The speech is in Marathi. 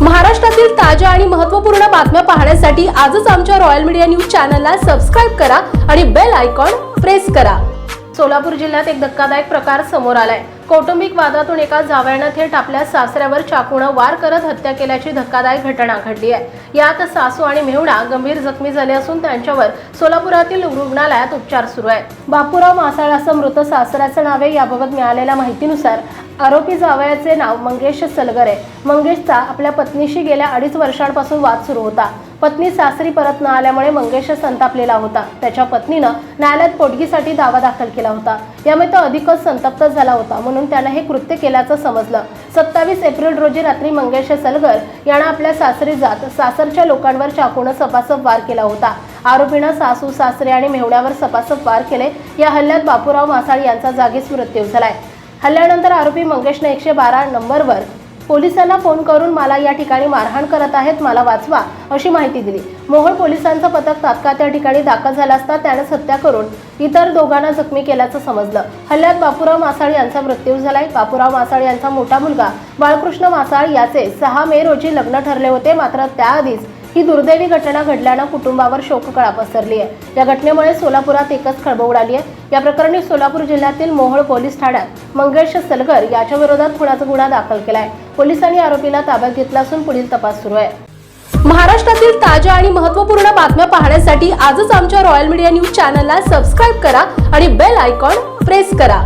महाराष्ट्रातील ताज्या आणि महत्त्वपूर्ण बातम्या पाहण्यासाठी आजच आमच्या रॉयल मीडिया न्यूज चॅनलला सबस्क्राईब करा आणि बेल आयकॉन प्रेस करा. सोलापूर जिल्ह्यात एक धक्कादायक प्रकार समोर आलाय. कौटुंबिक वादातून एका जावयानं थेट आपल्या सासऱ्यावर चाकूनं वार करत हत्या केल्याची धक्कादायक घटना घडली आहे. यात सासू आणि मेहुणा गंभीर जखमी झाले असून त्यांच्यावर सोलापुरातील रुग्णालयात उपचार सुरू आहे बापूराव मासाळ मृत सासऱ्याचं नावे याबाबत मिळालेल्या माहितीनुसार आरोपी जावयाचे नाव मंगेश सलगर. आहे मंगेशचा आपल्या पत्नीशी गेल्या अडीच वर्षांपासून वाद सुरू होता. पत्नी सासरी परत न आल्यामुळे मंगेश संतापलेला होता. त्याच्या पत्नीनं न्यायालयात पोटगीसाठी दावा दाखल केला होता. यामुळे तो अधिकच संतप्त झाला होता म्हणून त्यानं हे कृत्य केल्याचं समजलं. सत्तावीस एप्रिल रोजी रात्री मंगेश सलगर यानं आपल्या सासरी जात सासरच्या लोकांवर चाकूनं सपासप वार केला होता. आरोपीनं सासू सासरे आणि मेहुण्यावर सपासप वार केले. या हल्ल्यात बापूराव मासाळ यांचा जागीच मृत्यू झालाय. हल्ल्यानंतर आरोपी मंगेशनं एकशे बारा नंबरवर पोलिसांना फोन करून मला या ठिकाणी मारहाण करत आहेत मला वाचवा अशी माहिती दिली. मोहोळ पोलिसांचं पथक तात्काळ त्या ठिकाणी दाखल झालं असता त्यानं हत्या करून इतर दोघांना जखमी केल्याचं समजलं. हल्ल्यात बापूराव मासाळ यांचा मृत्यू झालाय. बापूराव मासाळ यांचा मोठा मुलगा बाळकृष्ण मासाळ याचे सहा मे रोजी लग्न ठरले होते मात्र त्याआधीच ही दुर्दैवी घटना घडल्यानं कुटुंबावर शोककळा पसरली आहे या घटनेमुळे सोलापुरात एकच खळबळ उडाली आहे या प्रकरणी सोलापूर जिल्ह्यातील मोहोळ पोलीस ठाण्यात मंगेश सलगर याच्या विरोधात खुनाचा गुन्हा दाखल केला आहे पोलिसांनी आरोपीला ताब्यात घेतला असून पुढील तपास सुरू आहे. महाराष्ट्रातील ताज्या आणि महत्त्वपूर्ण बातम्या पाहण्यासाठी आजच आमच्या रॉयल मीडिया न्यूज चॅनलला सबस्क्राईब करा आणि बेल आयकॉन प्रेस करा.